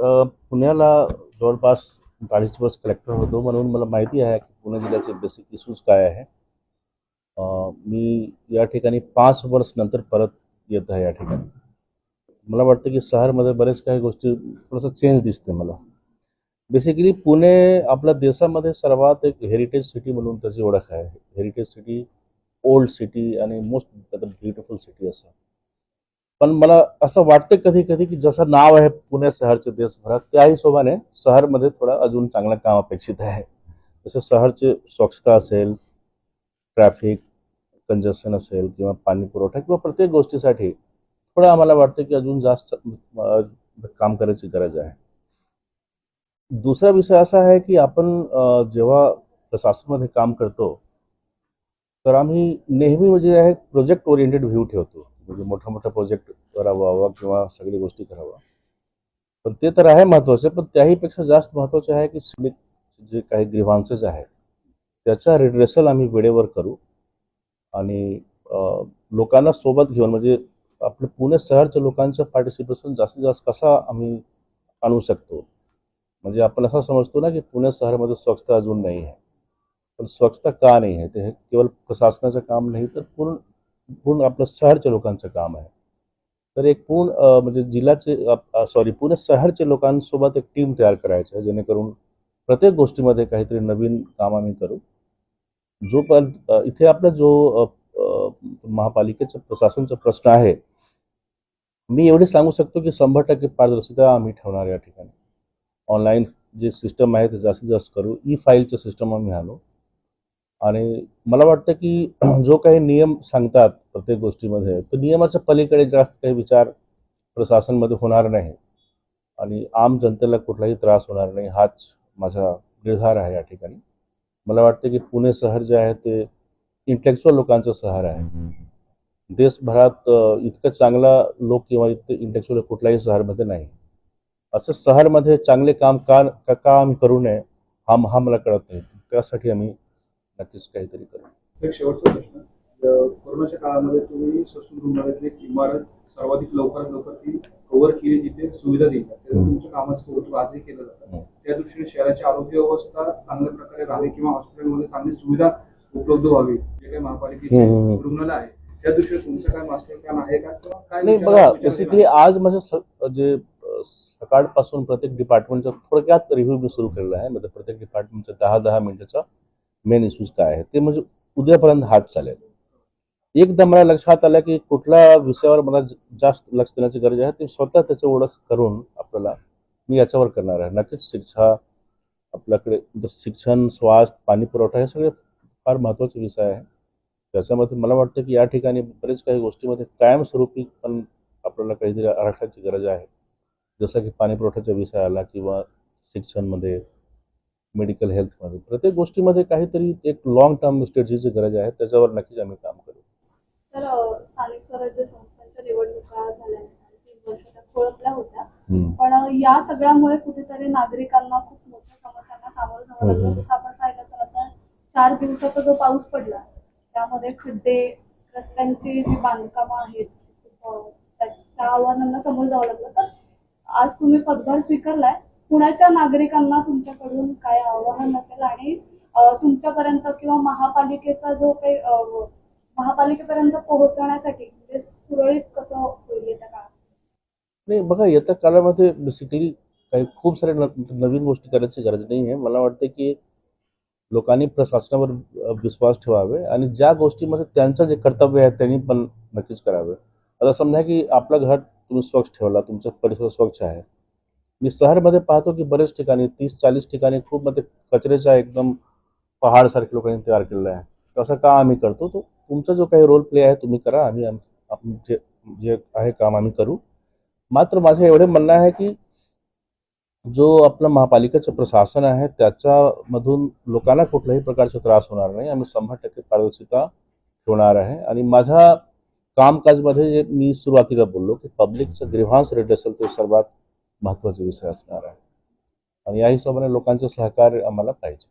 पुण्याला जवळपास गाडीची वर्ष कलेक्टर होतो. म्हणून मला माहिती आहे की पुणे जिल्ह्याचे बेसिक इश्यूज काय आहे. मी या ठिकाणी पाच वर्ष नंतर परत येत आहे या ठिकाणी. मला वाटतं की शहरमध्ये बरेच काही गोष्टी थोडंसं चेंज दिसते मला. बेसिकली पुणे आपल्या देशामध्ये सर्वात एक हेरिटेज सिटी म्हणून त्याची ओळख आहे. हेरिटेज सिटी ओल्ड सिटी आणि मोस्ट ब्युटिफुल सिटी असं. पण मला असं वाटतं कधी कधी की जसं नाव आहे पुणे शहरचे देशभरात त्या हिशोबाने शहरमध्ये थोडं अजून चांगलं काम अपेक्षित आहे. जसं शहरचे स्वच्छता असेल ट्रॅफिक कंजेशन असेल किंवा पाणी पुरवठा किंवा प्रत्येक गोष्टीसाठी थोडं आम्हाला वाटतं की अजून जास्त काम करायची गरज आहे. दुसरा विषय असा आहे की आपण जेव्हा प्रशासनामध्ये काम करतो तर आम्ही नेहमी म्हणजे आहे प्रोजेक्ट ओरिएंटेड व्ह्यू ठेवतो. म्हणजे मोठा मोठा प्रोजेक्ट करावा किंवा सगळी गोष्टी करावा. पण ते तर आहे महत्त्वाचे पण त्याहीपेक्षा जास्त महत्त्वाचे आहे की सिविक जे काही ग्रीव्हान्सेस आहेत त्याचा रिड्रेसल आम्ही वेळेवर करू. आणि लोकांना सोबत घेऊन म्हणजे आपलं पुणे शहरच्या लोकांचं पार्टिसिपेशन जास्तीत जास्त कसा आम्ही आणू शकतो? म्हणजे आपण असं समजतो ना की पुणे शहरामध्ये स्वच्छता अजून नाही आहे. पण स्वच्छता का नाही आहे? ते हे केवळ प्रशासनाचं काम नाही तर पूर्ण पूर्ण आपलं शहरच्या लोकांचं काम आहे. तर एक पूर्ण म्हणजे जिल्ह्याचे सॉरी पूर्ण शहरच्या लोकांसोबत एक टीम तयार करायची आहे जेणेकरून प्रत्येक गोष्टीमध्ये काहीतरी नवीन काम आम्ही करू. जो पण इथे आपला जो महापालिकेचं महापालिकेचा प्रशासनचा प्रश्न आहे मी एवढे सांगू शकतो की शंभर टक्के पारदर्शकता आम्ही ठेवणार या ठिकाणी. ऑनलाईन जे सिस्टम आहे ते जास्तीत जास्त करू. ई फाईलचं सिस्टम आम्ही आणू. आणि मला वाटतं की जो काही नियम सांगतात प्रत्येक गोष्टीमध्ये तर नियमाच्या पलीकडे जास्त काही विचार प्रशासनमध्ये होणार नाही. आणि आम जनतेला कुठलाही त्रास होणार नाही हाच माझा निर्धार आहे या ठिकाणी. मला वाटतं की पुणे शहर जे आहे ते इंटेलेक्च्युअल लोकांचं शहर आहे. देशभरात इतकं चांगला लोक किंवा इतकं इंटेलेक्च्युअल कुठल्याही शहरमध्ये नाही. असं शहरमध्ये चांगले काम का का का आम्ही करू नये हा हा मला कळत नाही. त्यासाठी आम्ही नक्कीच काहीतरी करू एक शेवटचा प्रश्न कोरोनाच्या काळामध्ये तुम्ही ससून रुग्णालयातली एक इमारत सर्वाधिक लवकरात लवकर ती कव्हर केली जिथे सुविधा हम्म. तुमच्या कामाचं कौतुक आजही केलं जातं. त्या दृष्टीने शहराची आरोग्य व्यवस्था चांगल्या प्रकारे राहावी किंवा हॉस्पिटलमध्ये चांगली सुविधा उपलब्ध व्हावी जे काही महापालिकेचे. रुग्णालय आहे त्या दृष्टीने तुमचं काय मास्टर प्लॅन आहे का काय नाही बघा बेसिकली केला? आज माझं स- जे सकाळपासून प्रत्येक डिपार्टमेंटचा थोडक्यात रिव्ह्यू मी सुरू केलेला आहे म्हणजे प्रत्येक डिपार्टमेंटचा दहा दहा मिनिटाचा मेन इश्यूज काय आहे ते म्हणजे उद्यापर्यंत हात चालेल. एकदा मला लक्षात आलं की कुठल्या विषयावर मला जास्त लक्ष देण्याची गरज आहे ते स्वतः त्याची ओळख करून आपल्याला मी याच्यावर करणार आहे. नक्कीच शिक्षा आपल्याकडे म्हणजे शिक्षण स्वास्थ्य पाणी पुरवठा हे सगळे फार महत्त्वाचे विषय आहे. त्याच्यामध्ये मला वाटतं की या ठिकाणी बरेच काही गोष्टीमध्ये कायमस्वरूपी पण आपल्याला काहीतरी आराखड्याची गरज आहे. जसं की पाणी पुरवठ्याचा विषय आला किंवा शिक्षणमध्ये मेडिकल हेल्थमध्ये प्रत्येक गोष्टीमध्ये काहीतरी एक लॉंग टर्म स्ट्रॅटेजीची गरज आहे त्याच्यावर नक्कीच आम्ही काम करू. तर स्थानिक स्वराज्य संस्थांच्या निवडणुका झाल्यानंतर तीन वर्ष त्या होत्या. पण या सगळ्यामुळे कुठेतरी नागरिकांना खूप मोठ्या समस्यांना सामोरं जावं लागलं. हम्म. जसं आपण पाहिलं तर आता चार दिवसाचा जो पाऊस पडला त्यामध्ये खड्डे रस्त्यांची जी बांधकामं आहेत त्या आव्हानांना समोर जावं लागलं. तर आज तुम्ही पदभार स्वीकारलाय पुण्याच्या नागरिकांना तुमच्याकडून काय आव्हान असेल आणि तुमच्यापर्यंत किंवा महापालिकेचा जो काही महापालिकेपर्यंत पोहोचवण्यासाठी म्हणजे सुरळीत कसं होईल येत्या काळात? नाही बघा येत्या काळामध्ये बेसिकली काही खूप साऱ्या नवीन गोष्टी करायची गरज नाही आहे. मला वाटतं की लोकांनी प्रशासनावर विश्वास ठेवावे आणि ज्या गोष्टीमध्ये त्यांचं जे कर्तव्य आहे त्यांनी पण नक्कीच करावे. आता समजा की आपलं घर तुम्ही स्वच्छ ठेवला तुमचा परिसर स्वच्छ आहे. मी शहरमध्ये पाहतो की बरेच ठिकाणी तीस चाळीस ठिकाणी खूप म्हणजे मध्ये कचऱ्याचा एकदम पहाडसारखे लोकांनी तयार केलेलं आहे. तसं का आम्ही करतो? तो तुमचा जो काही रोल प्ले आहे तुम्ही करा. आम्ही आम- जे जे आहे काम आम्ही करू. मात्र माझं एवढे म्हणणं आहे की जो आपलं महापालिकेचं प्रशासन आहे त्याच्यामधून लोकांना कुठल्याही प्रकारचा त्रास होणार नाही. आम्ही शंभर टक्के पारदर्शिता ठेवणार आहे. आणि माझ्या कामकाजमध्ये जे मी सुरुवातीला बोललो की पब्लिकचं ग्रीव्हान्स रेट असेल ते सर्वात महत्त्वाचा विषय असणार आहे. आणि या हिशोबाने लोकांचं सहकार्य आम्हाला पाहिजे.